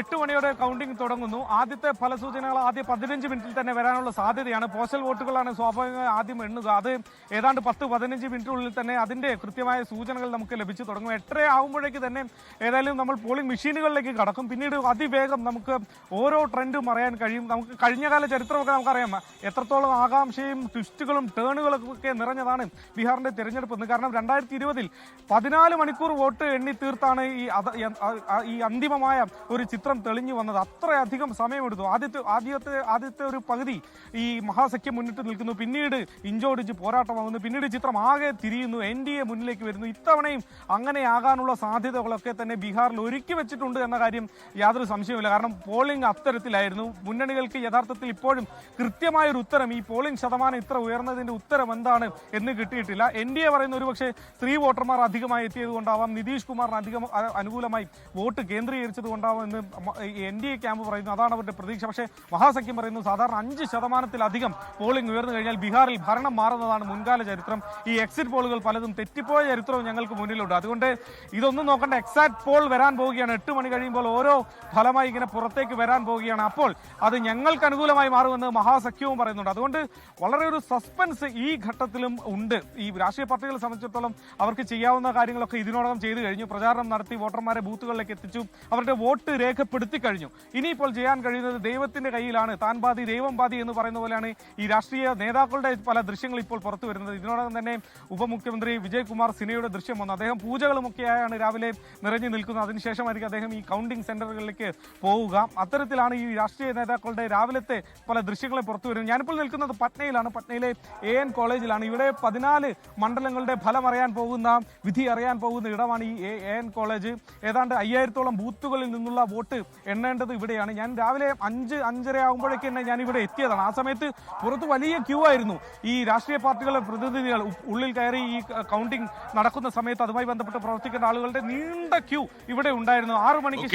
എട്ട് മണിയോടെ കൗണ്ടിംഗ് തുടങ്ങുന്നു. ആദ്യത്തെ ഫലസൂചനകൾ ആദ്യ പതിനഞ്ച് മിനിറ്റിൽ തന്നെ വരാനുള്ള സാധ്യതയാണ്. പോസ്റ്റൽ വോട്ടുകളാണ് സ്വാഭാവികമായി ആദ്യം എണ്ണുക. അത് ഏതാണ്ട് പത്ത് പതിനഞ്ച് മിനിറ്റിനുള്ളിൽ തന്നെ അതിന്റെ കൃത്യമായ സൂചനകൾ നമുക്ക് ലഭിച്ചു തുടങ്ങും. എട്ടര ആകുമ്പോഴേക്ക് തന്നെ ഏതായാലും നമ്മൾ പോളിംഗ് മെഷീനുകളിലേക്ക് കടക്കും. പിന്നീട് അതിവേഗം നമുക്ക് ഓരോ ട്രെൻഡും അറിയാൻ കഴിയും. നമുക്ക് കഴിഞ്ഞകാല ചരിത്രമൊക്കെ നമുക്കറിയാം. എത്രത്തോളം ആകാംക്ഷയും ട്വിസ്റ്റുകളും ടേണുകളും ഒക്കെ നിറഞ്ഞതാണ് ബീഹാറിന്റെ തെരഞ്ഞെടുപ്പ് എന്ന് കാരണം രണ്ടായിരത്തി ഇരുപതിൽ പതിനാല് മണിക്കൂർ വോട്ട് എണ്ണി തീർത്താണ് ഈ അന്തിമമായ ഒരു ചിത്രം തെളിഞ്ഞു വന്നത് അത്രയധികം സമയമെടുത്തു. ആദ്യത്തെ ആദ്യത്തെ ആദ്യത്തെ ഒരു പകുതി ഈ മഹാസഖ്യം മുന്നിട്ട് നിൽക്കുന്നു. പിന്നീട് ഇഞ്ചോടിഞ്ച് പോരാട്ടമാകുന്നു പിന്നീട് ചിത്രം ആകെ തിരിയുന്നു. എൻ ഡി എ മുന്നിലേക്ക് വരുന്നു. ഇത്തവണയും അങ്ങനെ ആകാനുള്ള സാധ്യതകളൊക്കെ തന്നെ ബീഹാറിൽ ഒരുക്കി വെച്ചിട്ടുണ്ട് എന്ന കാര്യം യാതൊരു സംശയവുമില്ല. കാരണം പോളിംഗ് അത്തരത്തിലായിരുന്നു. മുന്നണികൾക്ക് യഥാർത്ഥത്തിൽ ഇപ്പോഴും കൃത്യമായ ഒരു ഉത്തരം ഈ പോളിംഗ് ശതമാനം ഇത്ര ഉയർന്നതിന്റെ ഉത്തരം എന്താണ് എന്ന് കിട്ടിയിട്ടില്ല. എൻ ഡി എ പറയുന്ന ഒരുപക്ഷെ സ്ത്രീ വോട്ടർമാർ അധികമായി എത്തിയത് കൊണ്ടാവാം നിതീഷ് കുമാറിന് അധികം അനുകൂലമായി വോട്ട് കേന്ദ്രീകരിച്ചത് കൊണ്ടാവാം എന്ന് എൻ ഡി എ ക്യാമ്പ് പറയുന്നു. അതാണ് അവരുടെ പ്രതീക്ഷ. പക്ഷേ മഹാസഖ്യം പറയുന്നു സാധാരണ അഞ്ച് ശതമാനത്തിലധികം പോളിംഗ് ഉയർന്നു കഴിഞ്ഞാൽ ബീഹാറിൽ ഭരണം മാറുന്നതാണ് മുൻകാല ചരിത്രം. ഈ എക്സിറ്റ് പോളുകൾ പലതും തെറ്റിപ്പോയ ചരിത്രവും ഞങ്ങൾക്ക് മുന്നിലുണ്ട്. അതുകൊണ്ട് ഇതൊന്നും നോക്കേണ്ട. എക്സാക്ട് പോൾ വരാൻ പോവുകയാണ്. എട്ട് മണി കഴിയുമ്പോൾ ഓരോ ഫലമായി ഇങ്ങനെ പുറത്തേക്ക് വരാൻ പോവുകയാണ്. അപ്പോൾ അത് ഞങ്ങൾക്ക് അനുകൂലമായി മാറുമെന്ന് മഹാസഖ്യവും പറയുന്നുണ്ട്. അതുകൊണ്ട് വളരെ ഒരു സസ്പെൻസ് ഈ ഘട്ടത്തിലും ഉണ്ട്. ഈ രാഷ്ട്രീയ പാർട്ടികളെ സംബന്ധിച്ചിടത്തോളം അവർക്ക് ചെയ്യാവുന്ന കാര്യങ്ങളൊക്കെ ഇതിനോടകം ചെയ്തു കഴിഞ്ഞു. പ്രചാരണം നടത്തി വോട്ടർമാരെ ബൂത്തുകളിലേക്ക് എത്തിച്ചു. അവരുടെ വോട്ട് രേഖപ്പെടുത്തി കഴിഞ്ഞു. ഇനിയിപ്പോൾ ചെയ്യാൻ കഴിയുന്നത് ദൈവത്തിന്റെ കയ്യിലാണ്. താൻ ബാധി ദൈവം ബാധി എന്ന് പറയുന്ന പോലെയാണ് ഈ രാഷ്ട്രീയ നേതാക്കളുടെ പല ദൃശ്യങ്ങൾ ഇപ്പോൾ പുറത്തു വരുന്നത്. ഇതിനോടകം തന്നെ ഉപമുഖ്യമന്ത്രി വിജയ് കുമാർ സിനയുടെ ദൃശ്യം വന്നു. അദ്ദേഹം പൂജകളുമൊക്കെയാണ് രാവിലെ നിറഞ്ഞു നിൽക്കുന്നത്. അതിനുശേഷമായിരിക്കും അദ്ദേഹം ഈ കൗണ്ടിംഗ് സെന്ററുകളിലേക്ക് പോവുക. അത്തരത്തിലാണ് ഈ രാഷ്ട്രീയ നേതാക്കളുടെ രാവിലത്തെ പല ദൃശ്യങ്ങളെ പുറത്തു വരുന്നത്. ഞാനിപ്പോൾ നിൽക്കുന്നത് പട്നയിലാണ്. പട്നയിലെ എ എൻ കോളേജിലാണ്. ഇവിടെ പതിനാല് മണ്ഡലങ്ങളുടെ ഫലം അറിയാൻ പോകുന്ന വിധി അറിയാൻ പോകുന്ന ഇടമാണ് ഈ എ എൻ കോളേജ്. ഏതാണ്ട് അയ്യായിരത്തോളം ബൂത്തുകളിൽ നിന്നുള്ള വോട്ട് എണ്ണേണ്ടത് ഇവിടെയാണ്. ഞാൻ രാവിലെ അഞ്ച് അഞ്ചര ആകുമ്പോഴേക്ക് തന്നെ ഞാൻ ഇവിടെ എത്തിയതാണ്. ആ സമയത്ത് പുറത്ത് വലിയ ക്യൂ ആയിരുന്നു. ഈ രാഷ്ട്രീയ പാർട്ടികളുടെ പ്രതിനിധികൾ ഉള്ളിൽ കയറി ഈ കൗണ്ടിംഗ് നടക്കുന്ന സമയത്ത് അതുമായി ബന്ധപ്പെട്ട് പ്രവർത്തിക്കേണ്ട ആളുകളുടെ നീണ്ട ക്യൂ ഇവിടെ ഉണ്ടായിരുന്നു. ആറു മണിക്ക്